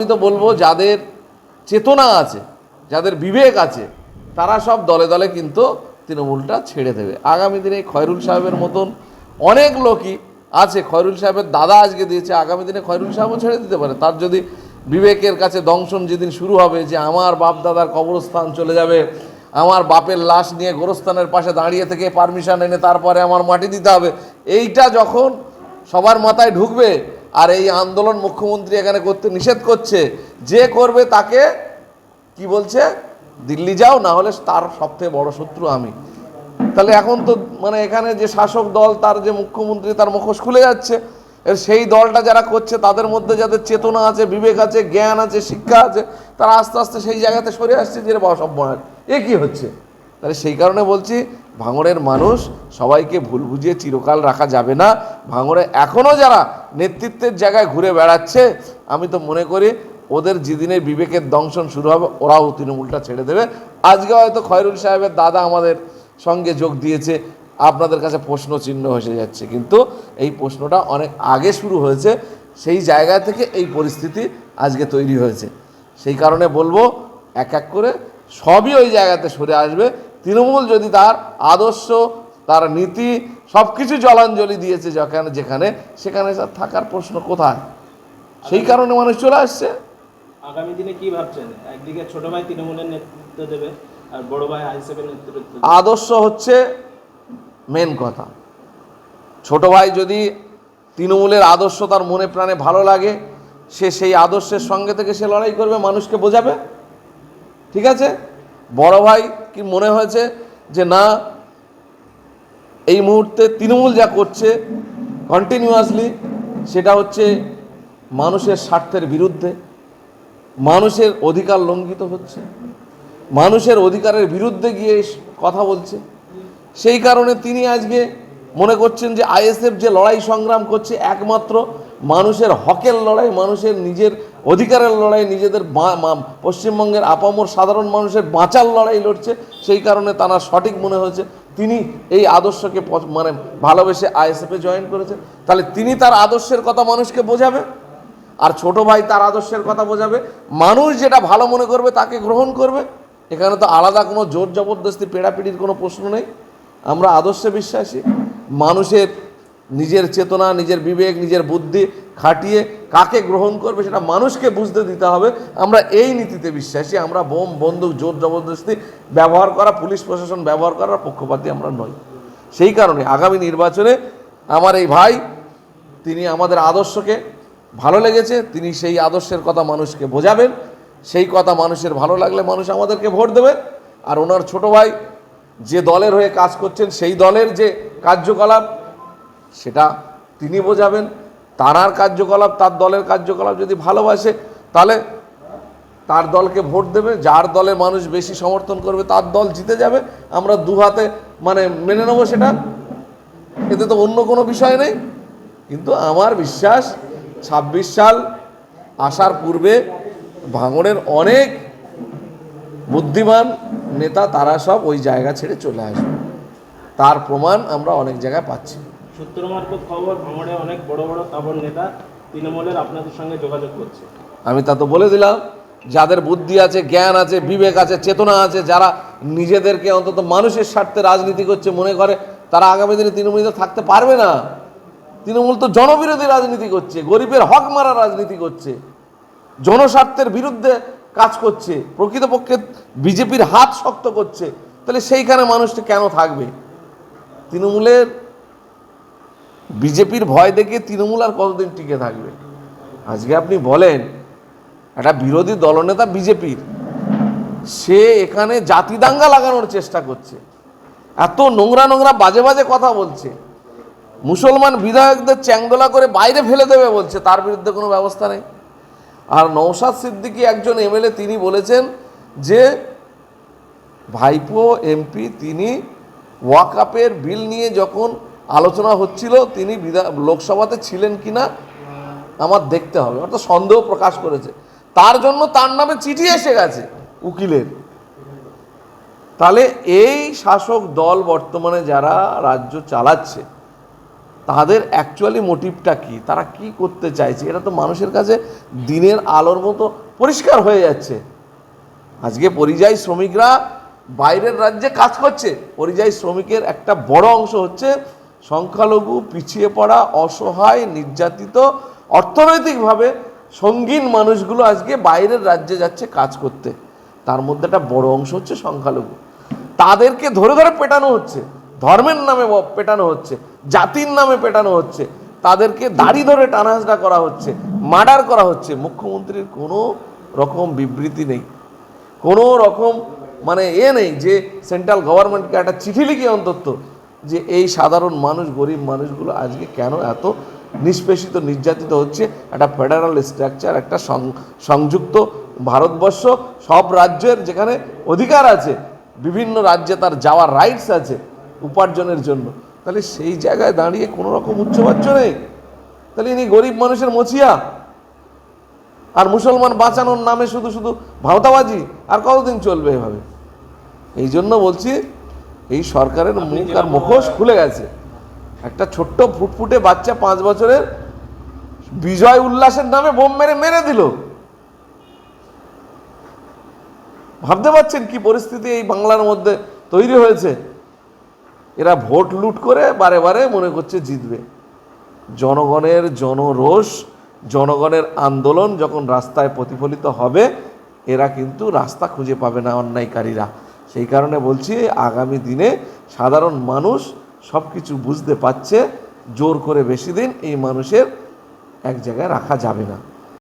আমি তো বলব, যাদের চেতনা আছে, যাদের বিবেক আছে, তারা সব দলে দলে কিন্তু তৃণমূলটা ছেড়ে দেবে। আগামী দিনে খয়রুল সাহেবের মতন অনেক লোকই আছে, খয়রুল সাহেবের দাদা আজকে দিয়েছে, আগামী দিনে খয়রুল সাহেবও ছেড়ে দিতে পারে। তার যদি বিবেকের কাছে দংশন যেদিন শুরু হবে যে আমার বাপ দাদার কবরস্থান চলে যাবে, আমার বাপের লাশ নিয়ে গোরস্থানের পাশে দাঁড়িয়ে থেকে পারমিশন এনে তারপরে আমার মাটি দিতে হবে, এইটা যখন সবার মাথায় ঢুকবে আর এই আন্দোলন মুখ্যমন্ত্রী এখানে করতে নিষেধ করছে, যে করবে তাকে, কি বলছে? দিল্লি যাও, না হলে তার সবথেকে বড় শত্রু আমি। তাহলে এখন তো মানে এখানে যে শাসক দল, তার যে মুখ্যমন্ত্রী, তার মুখোশ খুলে যাচ্ছে। সেই দলটা যারা করছে, তাদের মধ্যে যাদের চেতনা আছে, বিবেক আছে, জ্ঞান আছে, শিক্ষা আছে, তারা আস্তে আস্তে সেই জায়গাতে সরে আসছে, যে বাবা সব এ কি হচ্ছে? তাহলে সেই কারণে বলছি ভাঙড়ের মানুষ সবাইকে ভুল বুঝিয়ে চিরকাল রাখা যাবে না। ভাঙড়ে এখনও যারা নেতৃত্বের জায়গায় ঘুরে বেড়াচ্ছে, আমি তো মনে করি ওদের যেদিনের বিবেকের দংশন শুরু হবে, ওরাও তৃণমূলটা ছেড়ে দেবে। আজকে হয়তো খয়রুল সাহেবের দাদা আমাদের সঙ্গে যোগ দিয়েছে, আপনাদের কাছে প্রশ্ন চিহ্ন এসে যাচ্ছে। কিন্তু এই প্রশ্নটা অনেক আগে শুরু হয়েছে, সেই জায়গা থেকে এই পরিস্থিতি আজকে তৈরি হয়েছে। সেই কারণে বলব, এক এক করে সবই ওই জায়গাতে সরে আসবে। তৃণমূল যদি তার আদর্শ তার নীতি সব কিছু জলাঞ্জলি দিয়েছে যেখানে যেখানে সেখানে তার থাকার প্রশ্ন কোথায়? সেই কারণে মানুষ চলে আসছে। আগামী দিনে কি ভাবছেন? একদিকে ছোট ভাই তৃণমূলের নেতৃত্ব দেবে আর বড় ভাই আইসিএফের নেতৃত্ব আদর্শ হচ্ছে মেন কথা। ছোট ভাই যদি তৃণমূলের আদর্শ তার মনে প্রাণে ভালো লাগে সে সেই আদর্শের সঙ্গে থেকে সে লড়াই করবে মানুষকে বোঝাবে। ঠিক আছে? বড় ভাই কি মনে হয়েছে যে না, এই মুহূর্তে তৃণমূল যা করছে কন্টিনিউয়াসলি সেটা হচ্ছে মানুষের স্বার্থের বিরুদ্ধে, মানুষের অধিকার লঙ্ঘিত হচ্ছে, মানুষের অধিকারের বিরুদ্ধে গিয়ে কথা বলছে। সেই কারণে তিনি আজকে মনে করছেন যে আইএসএফ যে লড়াই সংগ্রাম করছে, একমাত্র মানুষের হকের লড়াই, মানুষের নিজের অধিকারের লড়াই নিজেদের পশ্চিমবঙ্গের আপামর সাধারণ মানুষের বাঁচার লড়াই লড়ছে, সেই কারণে তারা সঠিক মনে হয়েছে। তিনি এই আদর্শকে মানে ভালোবেসে আইএসএফে জয়েন করেছে। তাহলে তিনি তার আদর্শের কথা মানুষকে বোঝাবে? আর ছোট ভাই তার আদর্শের কথা বোঝাবে? মানুষ যেটা ভালো মনে করবে তাকে গ্রহণ করবে? এখানে তো আলাদা কোনো জোর জবরদস্তি, পেড়াপিড়ির কোনো প্রশ্ন নেই। আমরা আদর্শে বিশ্বাসী। মানুষের নিজের চেতনা, নিজের বিবেক, নিজের বুদ্ধি খাটিয়ে কাকে গ্রহণ করবে সেটা মানুষকে বুঝতে দিতে হবে। আমরা এই নীতিতে বিশ্বাসী, আমরা বোম, বন্দুক, জোর জবরদস্তি ব্যবহার করা, পুলিশ প্রশাসন ব্যবহার করার পক্ষপাতী আমরা নই। সেই কারণে আগামী নির্বাচনে আমার এই ভাই, তিনি আমাদের আদর্শকে ভালো লেগেছে, তিনি সেই আদর্শের কথা মানুষকে বোঝাবেন, সেই কথা মানুষের ভালো লাগলে মানুষ আমাদেরকে ভোট দেবে। আর ওনার ছোট ভাই যে দলের হয়ে কাজ করছেন, সেই দলের যে কার্যকলাপ সেটা তিনি বোঝাবেন, তারার কার্যকলাপ, তার দলের কার্যকলাপ যদি ভালোবাসে, তাহলে তার দলকে ভোট দেবে, যার দলে মানুষ বেশি সমর্থন করবে, তার দল জিতে যাবে। আমরা দু হাতে মানে মেনে নেব সেটা। এতে তো অন্য কোনো বিষয় নেই। কিন্তু আমার বিশ্বাস, ছাব্বিশ সাল আসার পূর্বে ভাঙড়ের অনেক বুদ্ধিমান নেতা, তারা সব ওই জায়গা ছেড়ে চলে আসবে। তার প্রমাণ আমরা অনেক জায়গায় পাচ্ছি। সূত্র মারফত খবর ভাঙড়ে অনেক বড় বড় তাবর নেতা তৃণমূলের আপনাদের সঙ্গে যোগাযোগ করছে। আমি তা তো বলে দিলাম, যাদের বুদ্ধি আছে, জ্ঞান আছে, বিবেক আছে, চেতনা আছে, যারা নিজেদেরকে অন্তত মানুষের স্বার্থে রাজনীতি করছে মনে করে, তারা আগামী দিনে তৃণমূলীতে থাকতে পারবে না। তৃণমূল তো জনবিরোধী রাজনীতি করছে, গরিবের হক মারা রাজনীতি করছে, জনস্বার্থের বিরুদ্ধে কাজ করছে, প্রকৃতপক্ষে বিজেপির হাত শক্ত করছে, তাহলে সেইখানে মানুষটা কেন থাকবে? তৃণমূলের বিজেপির ভয় দেখে তৃণমূল আর কতদিন টিকে থাকবে? আজকে আপনি বলেন, একটা বিরোধী দলনেতা বিজেপির, সে এখানে জাতি দাঙ্গা লাগানোর চেষ্টা করছে। এত নোংরা নোংরা বাজে বাজে কথা বলছে। মুসলমান বিধায়কদের চ্যাংদোলা করে বাইরে ফেলে দেবে বলছে, তার বিরুদ্ধে কোনো ব্যবস্থা নেই। আর নৌসাদ সিদ্দিকী একজন এমএলএ, তিনি বলেছেন যে ভাইপো, এমপি, তিনি ওয়াকাপের বিল নিয়ে যখন আলোচনা হচ্ছিল, তিনি লোকসভাতে ছিলেন কিনা আমার দেখতে হবে। অর্থাৎ সন্দেহ প্রকাশ করেছে। তার জন্য তার নামে চিঠি এসে গেছে উকিলের। তাহলে এই শাসক দল বর্তমানে যারা রাজ্য চালাচ্ছে, তাদের অ্যাকচুয়ালি মোটিভটা কি? তারা কি করতে চাইছে? এটা তো মানুষের কাছে দিনের আলোর মতো পরিষ্কার হয়ে যাচ্ছে। আজকে পরিযায়ী শ্রমিকরা বাইরের রাজ্যে কাজ করছে। পরিযায়ী শ্রমিকের একটা বড় অংশ হচ্ছে সংখ্যালঘু, পিছিয়ে পড়া, অসহায়, নির্যাতিত, অর্থনৈতিকভাবে সঙ্গীন মানুষগুলো আজকে বাইরের রাজ্যে যাচ্ছে কাজ করতে। তার মধ্যে একটা বড় অংশ হচ্ছে সংখ্যালঘু। তাদেরকে ধরে ধরে পেটানো হচ্ছে। ধর্মের নামে পেটানো হচ্ছে। জাতির নামে পেটানো হচ্ছে। তাদেরকে দাড়ি ধরে টানাহাসড়া করা হচ্ছে। মার্ডার করা হচ্ছে। মুখ্যমন্ত্রীর কোনো রকম বিবৃতি নেই। কোনো রকম মানে এ নেই যে সেন্ট্রাল গভর্নমেন্টকে একটা চিঠি লিখে অন্তত যে এই সাধারণ মানুষ, গরিব মানুষগুলো আজকে কেন এত নিষ্পেষিত, নির্যাতিত হচ্ছে? একটা ফেডারাল স্ট্রাকচার একটা সংযুক্ত ভারতবর্ষ, সব রাজ্যের যেখানে অধিকার আছে, বিভিন্ন রাজ্যে তার যাওয়ার রাইটস আছে উপার্জনের জন্য। তাহলে সেই জায়গায় দাঁড়িয়ে কোনো রকম উচ্চবাচ্য নেই। তাহলে ইনি গরিব মানুষের মছিয়া। আর মুসলমান বাঁচানোর নামে শুধু শুধু ভাওতাবাজি, আর কতদিন চলবে এভাবে? এই জন্য বলছি এই সরকারের মুখ আর মুখোশ খুলে গেছে। একটা ছোট্ট ফুটফুটে বাচ্চা পাঁচ বছরের বিজয় উল্লাসের নামে বোম মেরে মেরে দিল। ভাবতে পারছেন কি পরিস্থিতি এই বাংলার মধ্যে তৈরি হয়েছে? এরা ভোট লুট করে বারে বারে মনে করছে জিতবে। জনগণের জনরোষ, জনগণের আন্দোলন যখন রাস্তায় প্রতিফলিত হবে, এরা কিন্তু রাস্তা খুঁজে পাবে না অন্যায়কারীরা। সেই কারণে বলছি, আগামী দিনে সাধারণ মানুষ সব কিছু বুঝতে পারছে, জোর করে বেশি দিন এই মানুষের এক জায়গায় রাখা যাবে না।